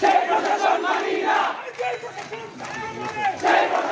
সেই প্রশাসন মানি না সেই প্রশাসন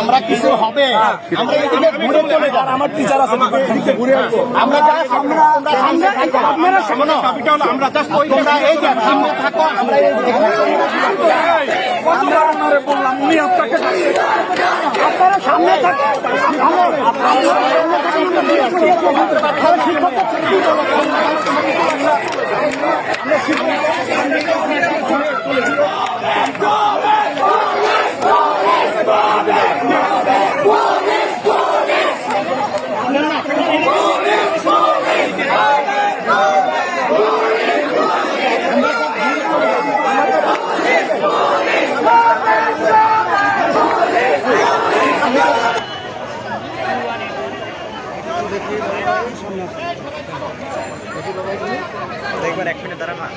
আমরা কিছু হবে। আমরা এদিকে ঘুরে চলে যাব। আমার টিচার আছে ঘুরে আসব আমরা just আমরা আমরা সামনে আপনারা সামনে আমরা জাস্ট ওই তোমরা এই যে সামনে থাকো আমরা এই কতবার ওনারে বললাম উনি আপনাকে ডাকছে। আপনারা সামনে থাকেন দেখবেন এক মিনিট দাঁড়ান না